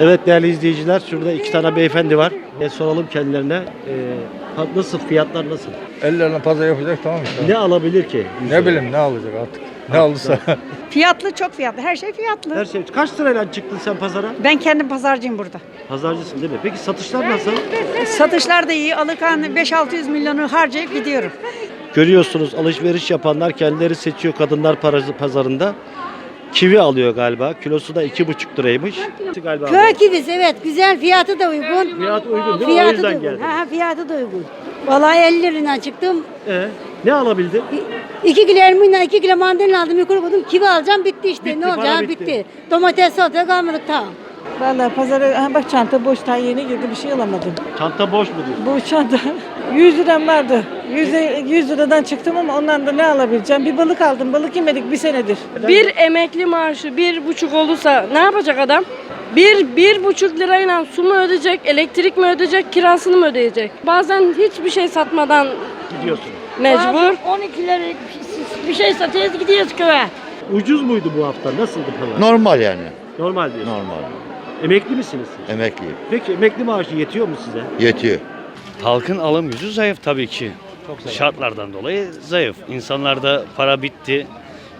Evet değerli izleyiciler şurada iki tane beyefendi var. E, soralım kendilerine. E, nasıl fiyatlar nasıl? Ellerine pazar yapacak tamam işte. Ne alabilir ki? Ne bileyim ne alacak artık. Ne alırsa. Fiyatlı çok fiyatlı. Her şey fiyatlı. Her şey. Kaç lirayla çıktın sen pazara? Ben kendim pazarcıyım burada. Pazarcısın değil mi? Peki satışlar nasıl? Satışlar da iyi. Alırken 5-600 milyonu harcayıp gidiyorum. Görüyorsunuz alışveriş yapanlar kendileri seçiyor kadınlar parası pazarında. Kivi alıyor galiba. Kilosu da iki buçuk liraymış. Galiba Köy kivisi evet güzel fiyatı da uygun. Fiyat uygun değil mi? Fiyatı da uygun. Ha, fiyatı da uygun. Vallahi 50 lirından çıktım. Ee, ne alabildin? 2 kilo elmayla 2 kilo mandalina aldım yukarı koydum. Kivi alacağım bitti işte. Bitti, ne para olacak bitti. bitti. Domates salata kalmadık tamam. Vallahi pazara ha bak çanta boş daha yeni girdi bir şey alamadım. Çanta boş mu diyorsun? Bu çanta 100 liram vardı. 100, 100 liradan çıktım ama ondan da ne alabileceğim? Bir balık aldım. Balık yemedik bir senedir. Bir emekli maaşı bir buçuk olursa ne yapacak adam? Bir, bir buçuk lirayla su mu ödeyecek, elektrik mi ödeyecek, kirasını mı ödeyecek? Bazen hiçbir şey satmadan Gidiyorsun. mecbur. 12 lira bir şey satıyoruz gidiyoruz köye. Ucuz muydu bu hafta? Nasıldı pazar? Normal yani. Normal diyorsun. Normal. Emekli misiniz siz? Emekliyim. Peki emekli maaşı yetiyor mu size? Yetiyor. Halkın alım gücü zayıf tabii ki. Şartlardan dolayı zayıf. İnsanlarda para bitti.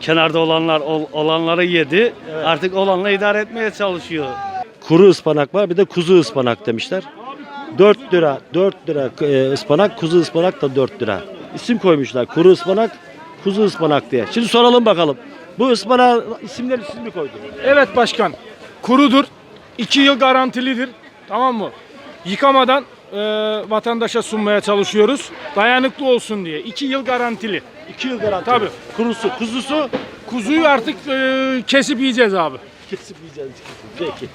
Kenarda olanlar ol- olanları yedi. Artık olanla idare etmeye çalışıyor. Kuru ıspanak var bir de kuzu ıspanak demişler. 4 lira, 4 lira e, ıspanak, kuzu ıspanak da 4 lira. İsim koymuşlar. Kuru ıspanak, kuzu ıspanak diye. Şimdi soralım bakalım. Bu ıspanak isimleri siz mi koydunuz? Evet başkan. Kurudur. 2 yıl garantilidir. Tamam mı? Yıkamadan e, vatandaşa sunmaya çalışıyoruz. Dayanıklı olsun diye. 2 yıl garantili. 2 yıl garanti. Tabii. Kurusu, kuzusu Kuzuyu artık e, kesip yiyeceğiz abi. kesip yiyeceğiz. Peki.